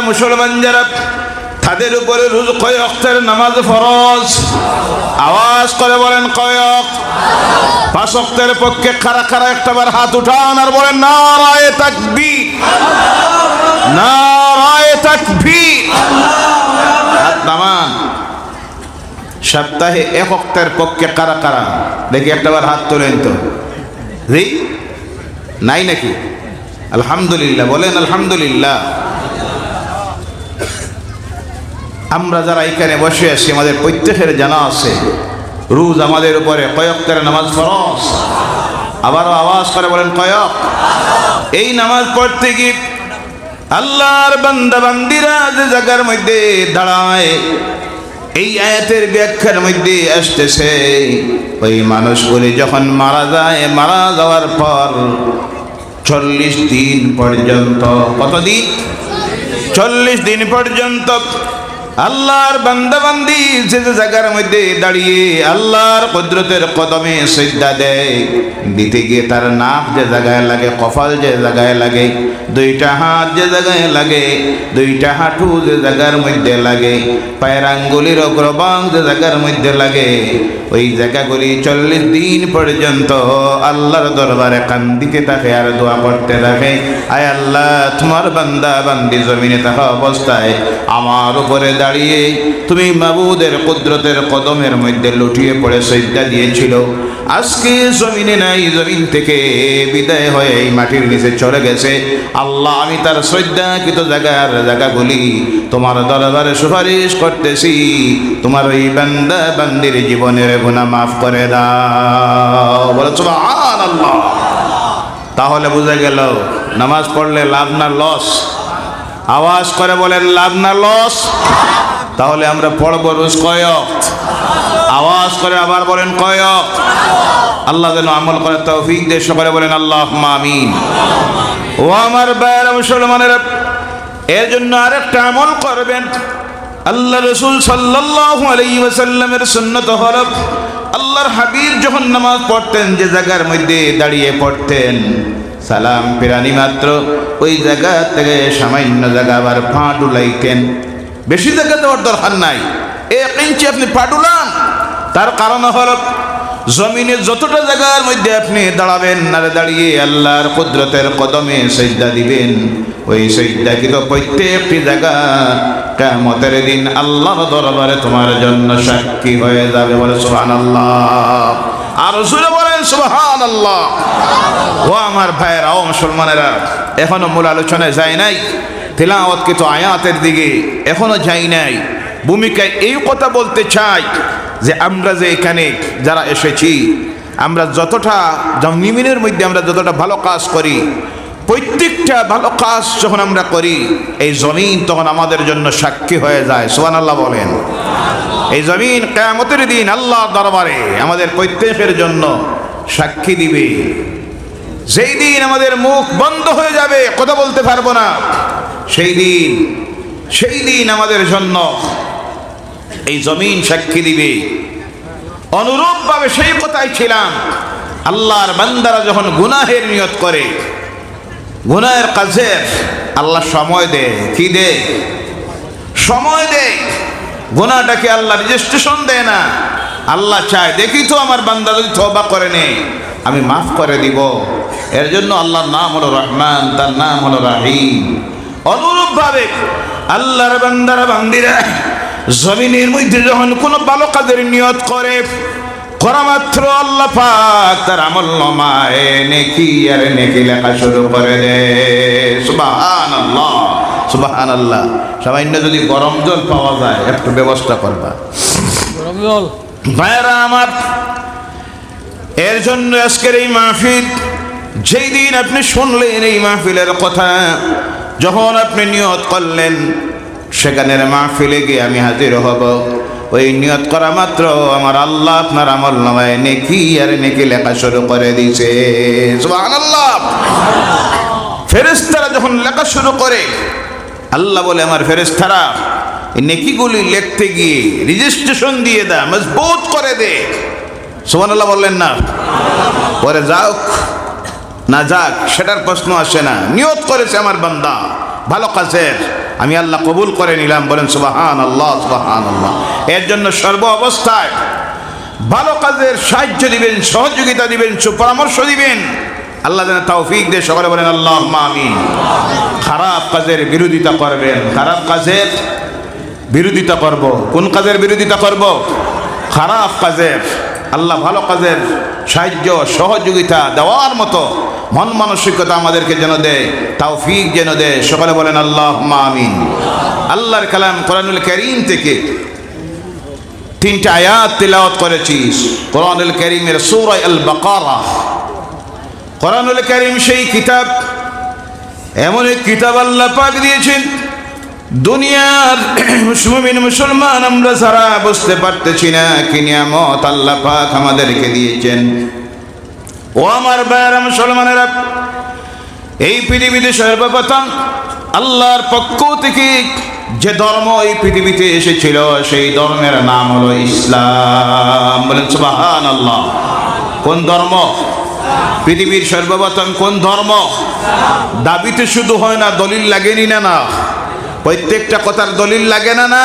মুসলমান যারা তাদের উপরে রোজ কয়কের নামাজ ফরজ। আওয়াজ করে বলেন কয়ক। পাঁচ অক্টের পক্ষে খারা খারা একটাবার হাত উঠান আর বলেন, নারায় তাকবি নারায় তাকবি হাত নামান। সপ্তাহে এক অক্টের পক্ষে কারা কারা দেখি একটাবার হাত তোলেন তো। নাই নাকি? আলহামদুলিল্লাহ। বলেন, আলহামদুলিল্লাহ। আমরা যারা এখানে বসে আছি, আমাদের প্রত্যেকের জানা আছে, রোজ আমাদের উপরে কয়কের নামাজ ফরজ। আবারও আওয়াজ করে বলেন, কয়ক। এই নামাজ পড়তে গিয়ে আল্লাহর বান্দা বান্দিরা যে জায়গার মধ্যে দাঁড়ায়, এই আয়াতের ব্যাখ্যার মধ্যে আসতেছে, ওই মানুষগুলি যখন মারা যায়, মারা যাওয়ার পর চল্লিশ দিন পর্যন্ত, কতদিন? চল্লিশ দিন পর্যন্ত আল্লাহর বান্দাবান্দি যে যে জায়গার মধ্যে দাঁড়িয়ে আল্লাহর কুদরতের কদমে শ্রদ্ধা দেয়, দিতে গিয়ে তার নাক যে জায়গায় লাগে, কপাল যে জায়গায় লাগে, দুইটা হাত যে জায়গায় লাগে, দুইটা হাঁটু যে জায়গার মধ্যে লাগে, পায়ের আঙ্গুলির অগ্রবাং যে জায়গার মধ্যে লাগে ওই জায়গাগুলি চল্লিশ দিন পর্যন্ত আল্লাহর দরবারে কান্দিতে থাকে আর দোয়া করতে থাকে। আয় আল্লাহ, তোমার বান্দা বান্দি জমিনে থাকা অবস্থায় আমার উপরে দাঁড়িয়ে তুমি মাবুদের কুদরতের কদমের মধ্যে লুটিয়ে পড়ে সজ্জা দিয়েছিল। আজকে জমিনে নাই, জমিন থেকে বিদায় হয়ে এই মাটির নিচে চলে গেছে। আল্লাহ, আমি তার শ্রদ্ধাকৃত জায়গার জায়গাগুলি তোমার দরবারে সুপারিশ করতেছি। তোমার ওই বান্দা বান্দির জীবনের গুণা মাফ করে দাও। বলে আল্লাহ তাহলে বোঝা গেল, নামাজ পড়লে লাভ না লস? আওয়াজ করে বলেন, লাভ না লস? তাহলে আমরা পড়ব রোজ কয়ক? আওয়াজ করে আবার বলেন, কয়ক? আল্লাহ যেন আমল করে তৌফিক দিয়ে সকলে বলেন আল্লাহ আমিন। ও আমার বাইর মুসলমানের, এর জন্য আরেকটা আমল করবেন। আল্লাহ রসুল সাল্লাল্লাহু আলাইহি ওয়াসাল্লামের সুন্নত হরফ আল্লাহর হাবিব যখন নামাজ পড়তেন, যে জায়গার মধ্যে দাঁড়িয়ে পড়তেন, সালাম ফেরানি মাত্র, ওই জায়গা থেকে সামান্য জায়গা আবার পা ডুলাইতেন বেশি জায়গা দেওয়ার দরকার নাই। এক ইঞ্চি আপনি পা ডুলান তার কারণ হল জমিনে যতটা জায়গার মধ্যে আপনি দাঁড়াবেন, আর দাঁড়িয়ে আল্লাহর কুদরতের কদমে সজ্জা দিবেন, ওই সজ্জা কিন্তু প্রত্যেকটি জায়গা কেমতের দিন আল্লাহর দরবারে তোমার জন্য সাক্ষী হয়ে যাবে বলে সুহান আল্লাহ আর সুরে বলেন সুহান আল্লাহ ও আমার ভাইয়েরা, ও মুসলমানেরা, এখনও মূল আলোচনায় যায় নাই, তেলাওয়াত কিন্তু আয়াতের দিকে এখনও যাই নাই। ভূমিকায় এই কথা বলতে চাই যে আমরা যে এখানে যারা এসেছি, আমরা যতটা জমিনের মধ্যে আমরা যতটা ভালো কাজ করি প্রত্যেকটা ভালো কাজ যখন আমরা করি, এই জমিন তখন আমাদের জন্য সাক্ষী হয়ে যায়। সোহান আল্লাহ বলেন। এই জমিন কেয়ামতের দিন আল্লাহ দরবারে আমাদের প্রত্যেকের জন্য সাক্ষী দিবে। যেই দিন আমাদের মুখ বন্ধ হয়ে যাবে, কথা বলতে পারব না। সেই দিন সেই দিন আমাদের জন্য এই জমিন সাক্ষী দিবে। অনুরূপভাবে সেই কথাই ছিলাম। আল্লাহর বান্দারা যখন গুনাহের নিয়ত করে গুনাহের কাজের আল্লাহ সময় দে, কি দে? সময় দে। গুনাহটাকে আল্লাহ রেজিস্ট্রেশন দেয় না। আল্লাহ চায়, দেখি তো আমার বান্দা যদি তবা করে নেই আমি মাফ করে দিব। এর জন্য আল্লাহর নাম হলো রহমান, তার নাম হলো রাহিম। অনুরূপভাবে আল্লাহর বান্দারা বান্দিরা জমিনের মধ্যে যখন কোনো ভালো কাজের নিয়ত করে করা মাত্র আল্লাহ পাক তার আমল নমায় নেকি আর নেকি লেখা শুরু করে দে। সুবাহান আল্লাহ সুবাহান আল্লাহ সামান্য যদি গরম জল পাওয়া যায় একটু ব্যবস্থা করবা। ভাইরা আমার এর জন্য আজকের এই মাহফিল যেই দিন আপনি শুনলেন এই মাহফিলের কথা যখন আপনি নিয়ত করলেন সেখানের মাহফিলে গিয়ে আমি হাজির হব। ওই নিয়ত করা মাত্র আমার আল্লাহ আপনার আমল নামায় নেকি আর নেকি লেখা শুরু করে দিছে ফেরেশতারা যখন লেখা শুরু করে, আল্লাহ বলে, আমার ফেরেশতারা, এই নেকিগুলি লিখতে গিয়ে রেজিস্ট্রেশন দিয়ে দা, মজবুত করে দে। সুবহানাল্লাহ বললেন, না। পরে যাও না যাক, সেটার প্রশ্ন আসে না। নিয়ত করেছে আমার বান্দা। ভালো কাজের। আমি আল্লাহ কবুল করে নিলাম, বলেন সুবাহান আল্লাহ সুবাহান আল্লাহ এর জন্য সর্ব অবস্থায় ভালো কাজের সাহায্য দিবেন, সহযোগিতা দিবেন, সুপরামর্শ দিবেন। আল্লাহ যেন তৌফিক দিয়ে সকলে বলেন আল্লাহ আমিন। খারাপ কাজের বিরোধিতা করবেন, খারাপ কাজের বিরোধিতা করব। কোন কাজের বিরোধিতা করব? খারাপ কাজের আল্লাহ ভালো কাজের সাহায্য, সহযোগিতা দেওয়ার মতো মন মানসিকতা আমাদেরকে যেন দেয় তৌফিক যেন দেয় সকলে বলেন আল্লাহ আমিন। আল্লাহর কালাম কোরআনুল করিম থেকে তিনটা আয়াত তিলাওয়াত করেছিস কোরআনুল করিমের সূরা আল বাকারা কোরআনুল করিম সেই কিতাব এমন এক কিতাব আল্লাহ পাক দিয়েছেন। দুনিয়ার মুসলিম মুসলমান আমরা সারা বুঝতে পারতেছি না কি নিয়ামত আল্লাহ পাক আমাদেরকে দিয়েছেন। ও আমার ভাইয়ারা মুসলমানেরা, এই পৃথিবীতে সর্বপ্রথম আল্লাহর পক্ষ থেকে যে ধর্ম এই পৃথিবীতে এসেছিল, সেই ধর্মের নাম হলো ইসলাম। বলেন সুবাহান আল্লাহ কোন ধর্ম? পৃথিবীর সর্বপ্রথম কোন ধর্ম? দাবিতে শুধু হয় না, দলিল লাগেনি না না? প্রত্যেকটা কথার দলিল লাগে না না?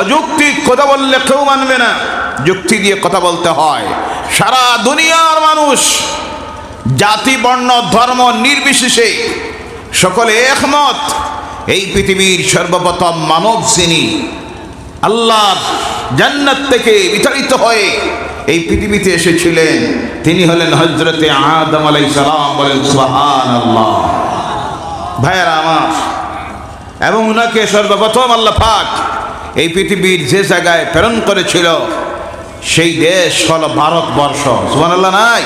অযৌক্তিক কথা বললে কেউ মানবে না। যুক্তি দিয়ে কথা বলতে হয়। সারা দুনিয়ার মানুষ, জাতি, বর্ণ, ধর্ম নির্বিশেষে সকলে একমত, এই পৃথিবীর সর্বপ্রথম মানব শ্রেণি আল্লাহর জান্নাত থেকে বিতাড়িত হয়ে এই পৃথিবীতে এসেছিলেন, তিনি হলেন হজরতে আদম আলাই সালাম বলেন সুবাহান আল্লাহ ভাইয়ারা আমার এবং উনাকে সর্বপ্রথম আল্লাহ পাক এই পৃথিবীর যে জায়গায় প্রেরণ করেছিল, সেই দেশ হলো ভারতবর্ষ। সুমান আল্লাহ নাই?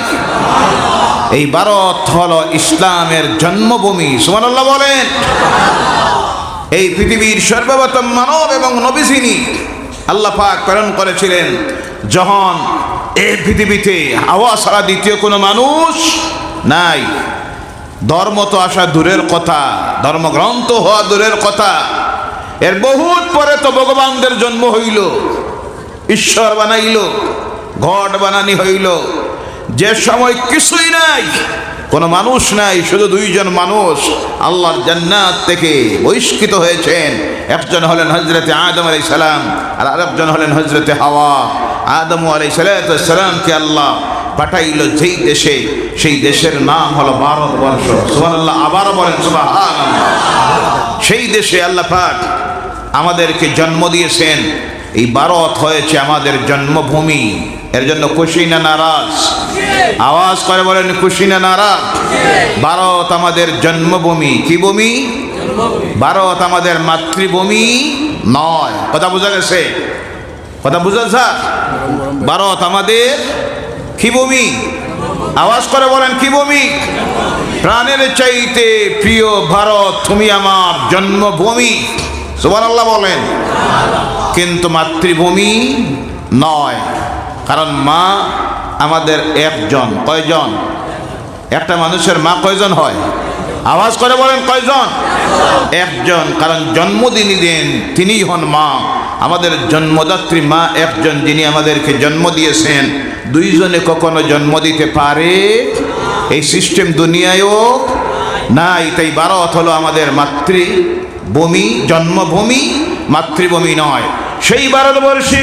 এই ভারত হলো ইসলামের জন্মভূমি। সুমান আল্লাহ বলেন। এই পৃথিবীর সর্বপ্রথম মানব এবং নবীসিনী আল্লাহ পাক প্রেরণ করেছিলেন, যখন এই পৃথিবীতে হাওয়া ছাড়া দ্বিতীয় কোনো মানুষ নাই। ধর্ম তো আসা দূরের কথা, ধর্মগ্রন্থ হওয়া দূরের কথা। এর বহুত পরে তো ভগবানদের জন্ম হইল, ঈশ্বর বানাইল ঘট বানানি হইল। যে সময় কিছুই নাই, কোনো মানুষ নাই, শুধু দুইজন মানুষ আল্লাহর জান্নাত থেকে বহিষ্কৃত হয়েছেন। একজন হলেন হজরতে আদম আলাই সালাম, আর আরেকজন হলেন হজরতে হাওয়া। আদম আলাই সালামকে আল্লাহ পাঠাইল যেই দেশে, সেই দেশের নাম হলো ভারতবর্ষ সুবহানাল্লাহ আবার বলেন সুবহানাল্লাহ। সেই দেশে আল্লাহ পাক আমাদেরকে জন্ম দিয়েছেন। এই ভারত হয়েছে আমাদের জন্মভূমি। এর জন্য খুশি না নারাজ? আওয়াজ করে বলেন, খুশি না নারাজ? ভারত আমাদের জন্মভূমি। কি ভূমি? ভারত আমাদের মাতৃভূমি নয়। কথা বোঝা গেছে? কথা বুঝা ভারত আমাদের কি ভূমি আওয়াজ করে বলেন, কি ভূমি প্রাণের চাইতে প্রিয় ভারত, তুমি আমার জন্মভূমি। সুবহানাল্লাহ বলেন। কিন্তু মাতৃভূমি নয়, কারণ মা আমাদের একজন। কয়জন? একটা মানুষের মা কয়জন হয়? আওয়াজ করে বলেন, কয়জন? একজন, কারণ জন্মদিনই দিন তিনিই হন মা। আমাদের জন্মদাত্রী মা একজন, যিনি আমাদেরকে জন্ম দিয়েছেন। দুইজনে কখনো জন্ম দিতে পারে? এই সিস্টেম দুনিয়ায়ও নাই। তাই ভারত হলো আমাদের মাতৃভূমি, জন্মভূমি, মাতৃভূমি নয়। সেই ভারতবর্ষী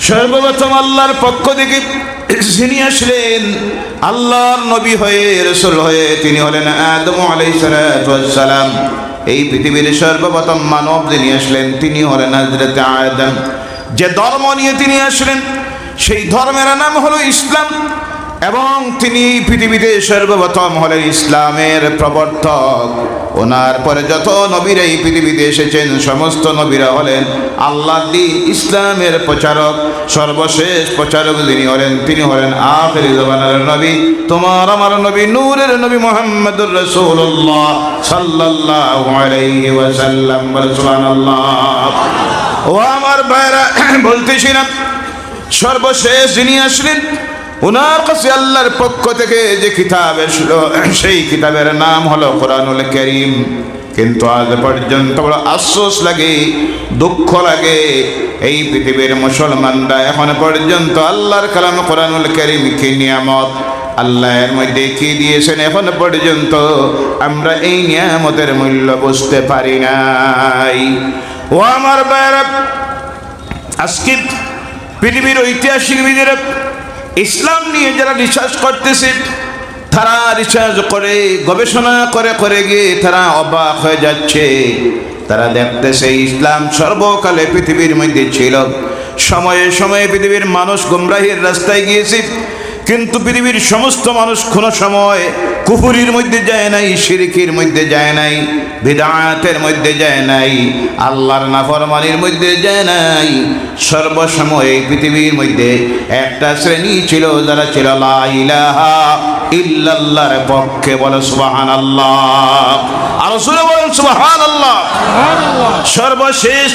সর্বপ্রথম আল্লাহর পক্ষ থেকে যিনি আসলেন, আল্লাহর নবী হয়ে, রসুল হয়ে তিনি হলেন আদম আলাইসালাম এই পৃথিবীর সর্বপ্রথম মানব যিনি আসলেন, তিনি হলেন হজরত আদম। যে ধর্ম নিয়ে তিনি আসলেন সেই ধর্মের নাম হলো ইসলাম এবং তিনি পৃথিবীতে সর্বপ্রথম হলেন ইসলামের প্রবর্তক। ওনার পরে যত নবীরা এই পৃথিবীতে এসেছেন, সমস্ত নবীরা হলেন আল্লাহ ইসলামের প্রচারক। সর্বশেষ প্রচারক যিনি হলেন, তিনি হলেন আখেরি জবানের নবী। তোমার আমার নবী নূরের নবী মোহাম্মদুর রসুল্লাহ সাল্লাল্লাহু আলাইহি ওয়াসাল্লাম। ও আমার ভাইরা বলতেছিলাম সর্বশেষ যিনি আসলেন ওনার কাছে আল্লাহর পক্ষ থেকে যে কিতাব এসলো সেই কিতাবের নাম হলো কোরআনুল করিম। কিন্তু আজ পর্যন্ত বড় আফসোস লাগে, দুঃখ লাগে, এই পৃথিবীর মুসলমানরা এখন পর্যন্ত আল্লাহর কালাম কোরআনুল করিমকে নিয়ামত? আল্লাহ এর মধ্যে কি দিয়েছেন এখন পর্যন্ত? আমরা এই নিয়ামতের মূল্য বুঝতে পারি নাই। ও আমার বাইরা আজকে পৃথিবীর ঐতিহাসিকবিদের ইসলাম নিয়ে যারা রিসার্চ করতেছে, তারা রিসার্চ করে, গবেষণা করে করে গিয়ে তারা অবাক হয়ে যাচ্ছে। তারা দেখতেছে ইসলাম সর্বকালে পৃথিবীর মধ্যে ছিল। সময়ে সময়ে পৃথিবীর মানুষ গুমরাহির রাস্তায় গিয়েছে। কিন্তু পৃথিবীর সমস্ত মানুষ কোনো সময় কুফুরির মধ্যে যায় নাই শিরিকির মধ্যে যায় নাই বিদায়াতের মধ্যে যায় নাই আল্লাহর নাফরমানির মধ্যে যায় নাই। সর্বসময় এই পৃথিবীর মধ্যে একটা শ্রেণি ছিল যারা ছিল লা ইলাহা ইল্লাল্লাহর পক্ষে বলে সুবাহান আল্লাহ আর সুরে বলেন সুবাহান আল্লাহ সর্বশেষ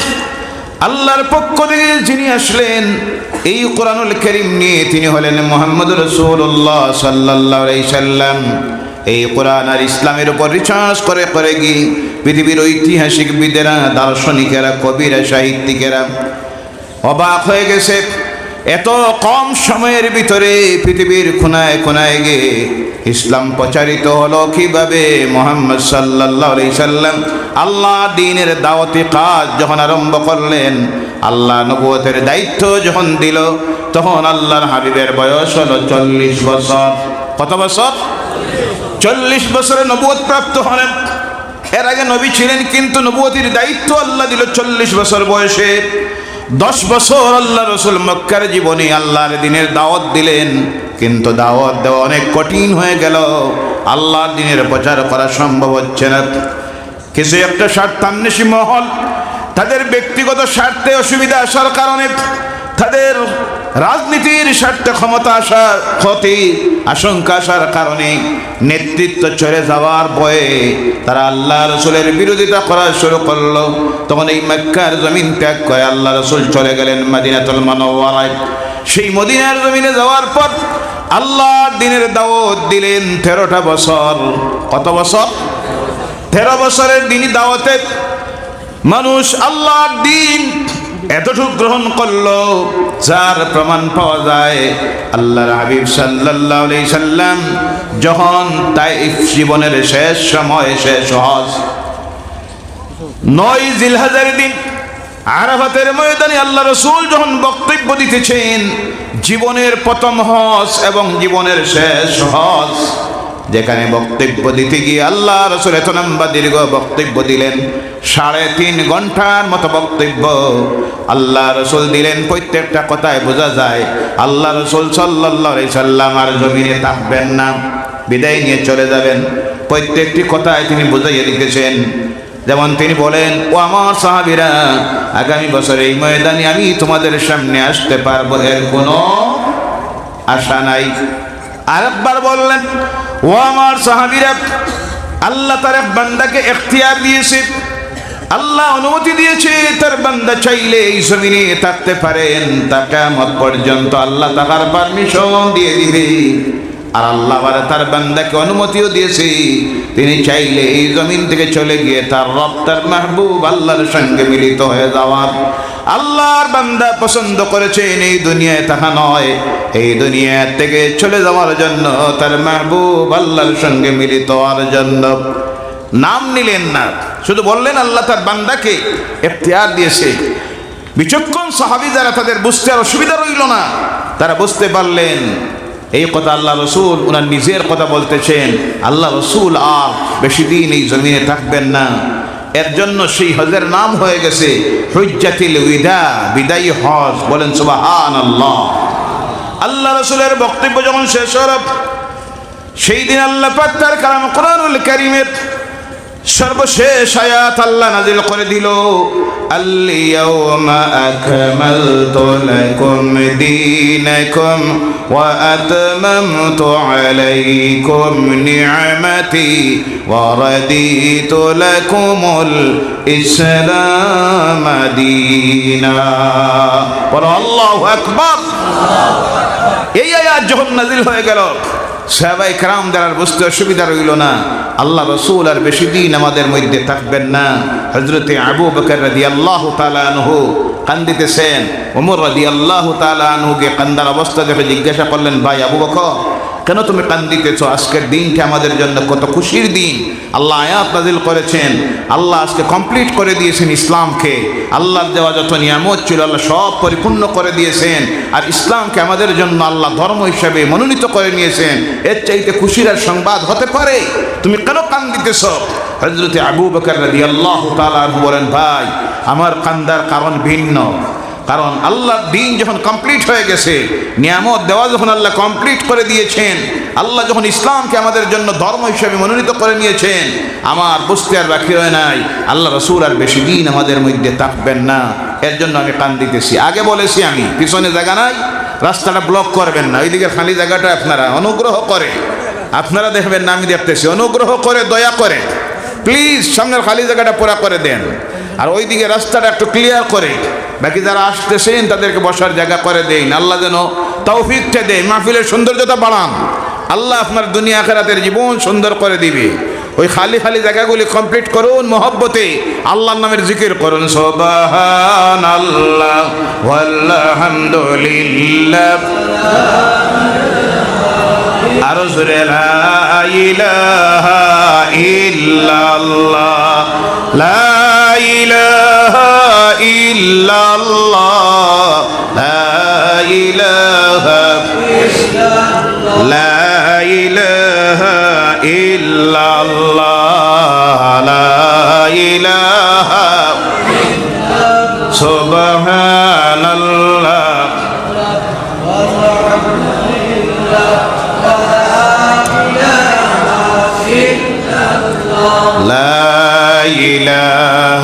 আল্লাহর পক্ষ থেকে যিনি আসলেন, এই কোরআনুল করিম নিয়ে তিনি হলেন মোহাম্মদ রসুল্লাহ সাল্লাহ এই কোরআন আর ইসলামের উপর রিচার্জ করে করে গিয়ে পৃথিবীর ঐতিহাসিকবিদেরা, দার্শনিকেরা, কবিরা, সাহিত্যিকেরা অবাক হয়ে গেছে। এত কম সময়ের ভিতরে পৃথিবীর খুনায় কোনায় গিয়ে ইসলাম প্রচারিত হলো কীভাবে? মোহাম্মদ সাল্লাহ সাল্লাম আল্লাহ দিনের দাওয়াতি কাজ যখন আরম্ভ করলেন, আল্লাহ নবুয়তের দায়িত্ব যখন দিল, তখন আল্লাহর হাবিবের বয়স হলো চল্লিশ বছর। কত বছর? চল্লিশ বছরে নবুয়ত প্রাপ্ত হলেন। এর আগে নবী ছিলেন, কিন্তু নবুয়তির দায়িত্ব আল্লাহ দিল চল্লিশ বছর বয়সে। দশ বছর আল্লাহ রসুল মক্কার জীবনে আল্লাহর দিনের দাওয়াত দিলেন। কিন্তু দাওয়াত দেওয়া অনেক কঠিন হয়ে গেল। আল্লাহর দিনের প্রচার করা সম্ভব হচ্ছে না। কিছু একটা স্বার্থান্বেষী মহল, তাদের ব্যক্তিগত স্বার্থে অসুবিধা আসার কারণে তাদের রাজনীতির স্বার্থে ক্ষমতা আসার ক্ষতি, আশঙ্কা আসার কারণে নেতৃত্ব চলে যাওয়ার ভয়ে তারা আল্লাহ রসুলের বিরোধিতা করা শুরু করল। তখন এই মক্কার জমিন ত্যাগ করে আল্লাহ রসুল চলে গেলেন মাদিনাতুল মানওয়ারায় সেই মদিনার জমিনে যাওয়ার পর আল্লাহ দিনের দাওয়াত দিলেন তেরোটা বছর। কত বছর? তেরো বছরের দিনই দাওয়াতে মানুষ আল্লাহর দিন এতটুকু গ্রহণ করল, যার প্রমাণ পাওয়া যায় আল্লাহর হাবিব আলাইহি সাল্লাম যখন তাই জীবনের শেষ সময়, শেষ হজ। নয় জিলহাজার দিন আরাফাতের ময়দানে আল্লাহ রসুল যখন বক্তব্য দিতেছেন, জীবনের প্রথম হজ এবং জীবনের শেষ হজ। যেখানে বক্তব্য দিতে গিয়ে আল্লাহ রসুল এত লম্বা দীর্ঘ বক্তব্য দিলেন, সাড়ে তিন ঘণ্টার মতো বক্তব্য আল্লাহ রসুল দিলেন, প্রত্যেকটা কথায় বোঝা যায়, আল্লাহ রসুল সাল্লাহ সাল্লাম আর জমিনে থাকবেন না, বিদায় নিয়ে চলে যাবেন। প্রত্যেকটি কথায় তিনি বুঝাইয়ে দিতেছেন। যেমন তিনি বলেন, ও আমার সাহাবিরা, আগামী বছর এই ময়দানে আমি তোমাদের সামনে আসতে পারব। এর কোনো আশা নাই। আরেকবার বললেন ও আমার সাহাবিরা, আল্লাহ তার এক বান্দাকে এখতিয়ার দিয়েছে। আল্লাহ অনুমতি দিয়েছে, তার বান্দা চাইলে এই জমিনে থাকতে পারেন তা কেমন পর্যন্ত আল্লাহ তাকার পারমিশন দিয়ে দিবে। আর আল্লাহ তার বান্দাকে অনুমতিও দিয়েছে। তিনি চাইলে এই জমিন থেকে চলে গিয়ে তার রব, তার মাহবুব আল্লাহর সঙ্গে মিলিত হয়ে যাওয়ার। আল্লাহর বান্দা পছন্দ করেছেন এই দুনিয়ায় তাহা নয়। এই দুনিয়া থেকে চলে যাওয়ার জন্য তার মাহবুব আল্লাহর সঙ্গে মিলিত হওয়ার জন্য নাম নিলেন না। শুধু বললেন, আল্লাহ তার বান্দাকে এখতিয়ার দিয়েছে। বিচক্ষণ সাহাবি যারা তাদের বুঝতে আর অসুবিধা রইল না, তারা বুঝতে পারলেন, এই কথা আল্লাহ রসুল ওনার নিজের কথা বলতেছেন, আল্লাহ রসুল আর বেশি দিন এই জমিনে থাকবেন না। এর জন্য সেই হজের নাম হয়ে গেছে হুজ্জাতিল উইদা, বিদায়ী হজ। বলেন সুবাহান আল্লাহ আল্লাহ রসুলের বক্তব্য যখন শেষ হল সেই দিন আল্লাহ পাক তার কালাম কোরআনুল কারিমের সর্বশেষ আয়াত আল্লাহ নাজিল করে দিল আল্লিয়াউমা আকমালতু লাকুম দীনাকুম ওয়া আতমামতু আলাইকুম নি'মাতি ওয়া রাদিতু লাকুমুল ইসলাম দীনা। বলো, আল্লাহু আকবার। এই আয়াত যখন নাজিল হয়ে গেল সাহাবাই কারাম দ্বারা বুঝতে অসুবিধা রইল না। আল্লাহ রসুল আর বেশি দিন আমাদের মধ্যে থাকবেন না। হজরতে আবু বকর রাদি আল্লাহ তালু কান্দিতেছেন। ওমর রাদি আল্লাহ তালানহুকে কান্দার অবস্থা দেখে জিজ্ঞাসা করলেন, ভাই আবু বকর কেন তুমি কান্দিতেছ আজকের দিনটা আমাদের জন্য কত খুশির দিন। আল্লাহ আয়াত নাজিল করেছেন। আল্লাহ আজকে কমপ্লিট করে দিয়েছেন ইসলামকে। আল্লাহর দেওয়া যত নিয়ামত ছিল, আল্লাহ সব পরিপূর্ণ করে দিয়েছেন। আর ইসলামকে আমাদের জন্য আল্লাহ ধর্ম হিসাবে মনোনীত করে নিয়েছেন। এর চাইতে খুশির আর সংবাদ হতে পারে। তুমি কেন কান্দিতেছ হজরতে আবু বকর রাদি আল্লাহ বলেন, ভাই, আমার কান্দার কারণ ভিন্ন। কারণ আল্লাহর দিন যখন কমপ্লিট হয়ে গেছে নিয়ামত দেওয়া যখন আল্লাহ কমপ্লিট করে দিয়েছেন, আল্লাহ যখন ইসলামকে আমাদের জন্য ধর্ম হিসেবে মনোনীত করে নিয়েছেন, আমার বুঝতে আর বাকি রয়ে নাই। আল্লাহ রসুল আর বেশি দিন আমাদের মধ্যে থাকবেন না। এর জন্য আমি কান দিতেছি। আগে বলেছি আমি, পিছনে জায়গা নাই, রাস্তাটা ব্লক করবেন না। ওইদিকে খালি জায়গাটা আপনারা অনুগ্রহ করে। আপনারা দেখবেন না, আমি দেখতেছি। অনুগ্রহ করে, দয়া করে। প্লিজ সামনের খালি জায়গাটা পুরা করে দেন। আর ওইদিকে রাস্তাটা একটু ক্লিয়ার করে। বাকি যারা আসতেছেন, তাদেরকে বসার জায়গা করে দেন। আল্লাহ যেন তৌফিকটা দেয় মাহফিলের সৌন্দর্যতা বাড়ান। আল্লাহ আপনার দুনিয়া খেরাতের জীবন সুন্দর করে দিবে। ওই খালি খালি জায়গাগুলি কমপ্লিট করুন মহব্বতে। আল্লাহর নামের জিকির করুন। আল্লাহ ইল্লাল্লাহ, লা إله. لا إله إلا الله. لا إله. سبحان الله لا إله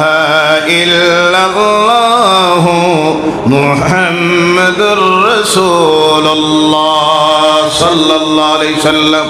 إلا الله. محمد রসুল্লাহ সাল্লাহ আলি সাল্লাম